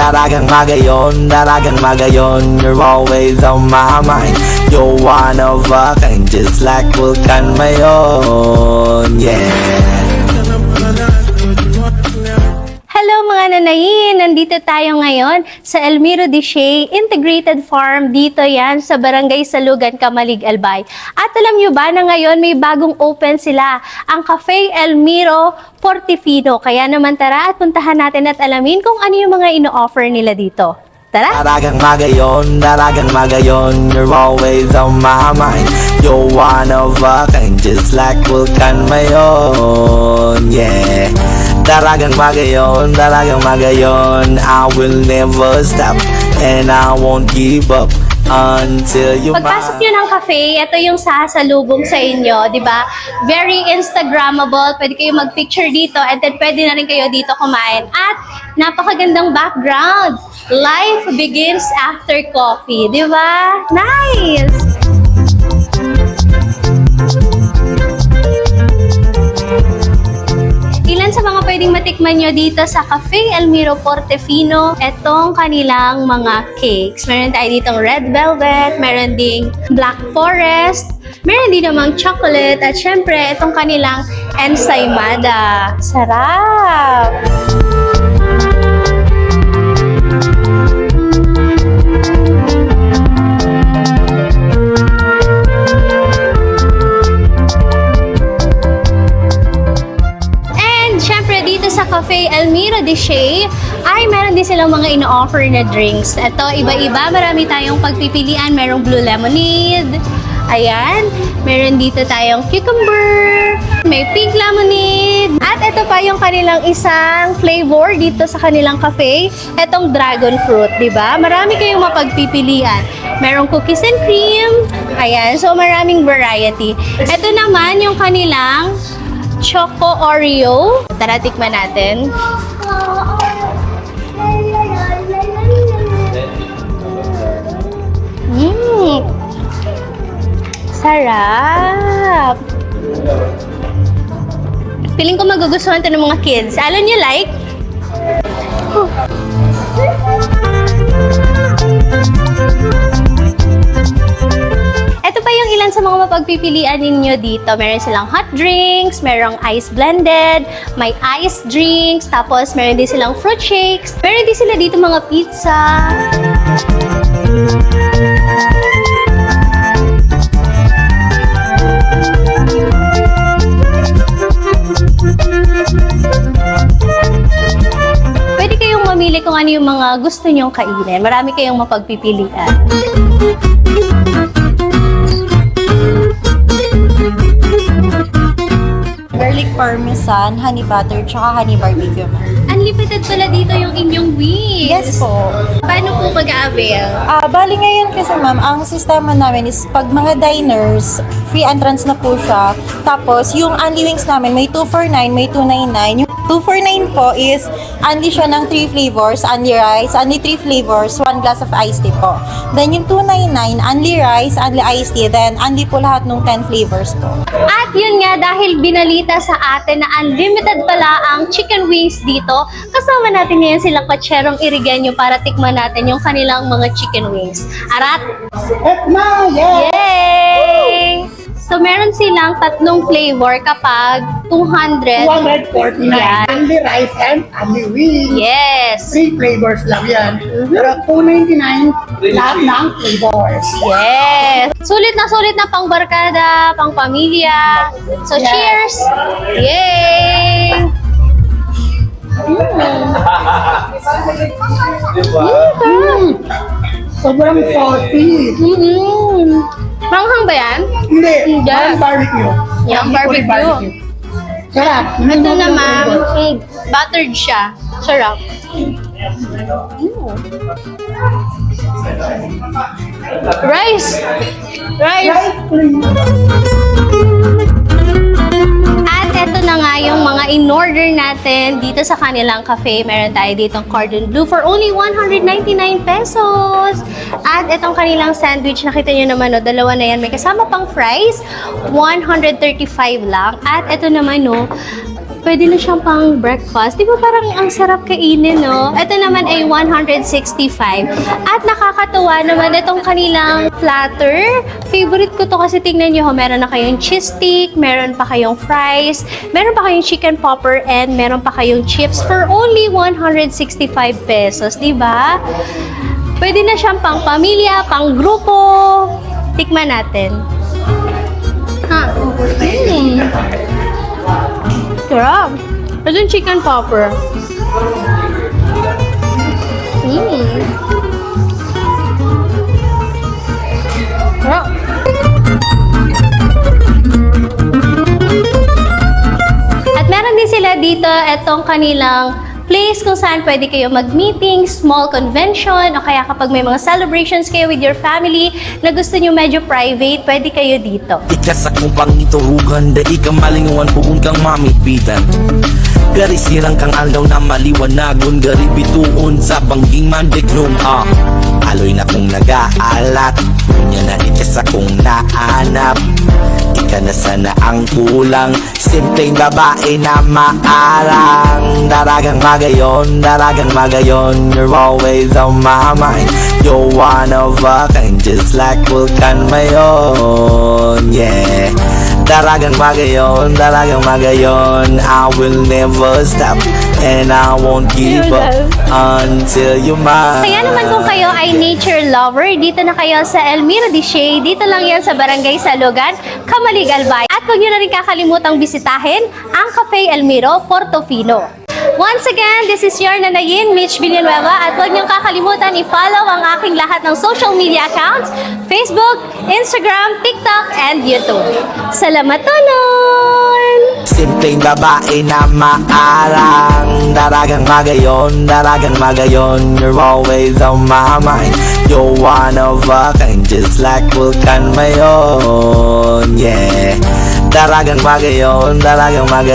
Dalagang magayon, dalagang magayon. You're always on my mind. You're one of a kind Just like Vulcan Mayon. Yeah mga nanayin! Nandito tayo ngayon sa Elmiro Deshay Integrated Farm. Dito yan sa Barangay Salugan, Kamalig, Albay. At alam nyo ba na ngayon may bagong open sila, ang Cafe Elmiro Portofino. Kaya naman tara at puntahan natin at alamin kung ano yung mga ino-offer nila dito. Tara! Dalagang magayon, dalagang magayon You're always on my mind You're one of a kind Just like Vulcan Mayon Dalagang magayon, dalagang magayon I will never stop And I won't give up Until you Pagpasok nyo ng cafe, ito yung sasalubong sa inyo, di ba? Very Instagrammable. Pwede kayo mag-picture dito and then pwede na rin kayo dito kumain. At napakagandang background. Life begins after coffee, di ba? Nice! Pwedeng matikman nyo dito sa Cafe Elmiro Portofino, etong kanilang mga cakes. Meron tayo ditong red velvet, meron ding black forest, meron din namang chocolate, at syempre, itong kanilang ensaymada. Sarap! Din silang mga ino-offer na drinks. Ito, iba-iba. Marami tayong pagpipilian. Merong blue lemonade. Ayan. Meron dito tayong cucumber. May pink lemonade. At ito pa yung kanilang isang flavor dito sa kanilang cafe. Itong dragon fruit, di ba? Marami kayong mapagpipilian. Merong cookies and cream. Ayan. So, maraming variety. Ito naman yung kanilang Choco Oreo. Tara, tikman natin. Sarap! Feeling ko magugustuhan to ng mga kids. Alan you like? Ito pa yung ilan sa mga mapagpipilian ninyo dito. Meron silang hot drinks, merong ice blended, may ice drinks, tapos meron din silang fruit shakes. Meron din sila dito mga pizza. Mamili kung ano yung mga gusto nyong kainin. Marami kayong mapagpipilian. garlic parmesan, honey butter, tsaka honey barbecue. ma'am. Unlimited pala dito yung inyong wings. Yes po. Paano po mag-avail? Ah, bali ngayon kasi ma'am, ang sistema namin is pag mga diners, free entrance na po siya. Tapos, yung only wings namin, may 249, may 299. Yung 249 po is only siya ng 3 flavors, only rice, only 3 flavors, 1 glass of iced tea po. Then yung 299, only rice, only iced tea, then only po lahat ng 10 flavors po. At yun nga, dahil binalita sa atin na unlimited pala ang chicken wings dito, kasama natin ngayon silang kotserong irigenyo para tikman natin yung kanilang mga chicken wings. Arat! Etna, yes! Yay! So, meron silang tatlong flavor kapag 200. 249. Yan. Only rice and only wings. Yes! Three flavors lang yan. Pero 299, lahat ng flavors. Yes! Sulit na sulit na pang barkada, pang pamilya. So, Yes. cheers! Yay! Mm. Sobrang saucy. Mm-mm. Manghang ba yan? Hindi, Hindi. yung barbecue. Yung barbecue. Sarap. Ito naman, mm, buttered siya. Sarap. Mm. Rice! Rice! Rice eto na nga yung mga in-order natin dito sa kanilang cafe. Meron tayo ditong cordon bleu for only 199 pesos. At etong kanilang sandwich, nakita nyo naman, no, dalawa na yan. May kasama pang fries, 135 lang. At eto naman, no, Pwede na siyang pang breakfast. Di ba parang ang sarap kainin, no? Ito naman ay 165. At nakakatuwa naman itong kanilang platter. Favorite ko to kasi tingnan nyo, meron na kayong cheese stick, meron pa kayong fries, meron pa kayong chicken popper, and meron pa kayong chips for only 165 pesos, di ba? Pwede na siyang pang pamilya, pang grupo. Tikman natin. Ha? Mm. Sarap. Ito yung chicken popper. Mmm. Sarap. At meron din sila dito itong kanilang place kung saan pwede kayo mag-meeting, small convention, o kaya kapag may mga celebrations kayo with your family na gusto nyo medyo private, pwede kayo dito. Ikas akong pangiturugan Da ika malingawan puun kang mamipitan. Gari sirang kang aldaw na maliwanagon Gari bituon sa bangging mandeklong ah. Aloy na kong nag-aalat Kunya na ikas akong naanap Ika na sana ang kulang. Simpleng babae na maarang Daragang magayon, daragang magayon. You're always on my mind. You're one of a kind Just like Vulcan Mayon. Yeah Daragang magayon, daragang magayon I will never stop And I won't give up Until you're mine Kaya naman kung kayo ay nature lover, dito na kayo sa Elmira Diche. Dito lang yan sa Barangay Salugan, Kamalig, Albay. At huwag nyo na rin kakalimutang bisitahin ang Cafe Elmiro, Portofino. Once again, this is your nanayin, Mitch Villanueva. At huwag niyong kakalimutan i-follow ang aking lahat ng social media accounts, Facebook, Instagram, TikTok, and YouTube. Salamat tunon! Simpleng babae na maarang Daragang magayon, daragang magayon You're always on my mind You're one of a kind Just like Vulcan Mayon Yeah Daragang magayon, daragang magayon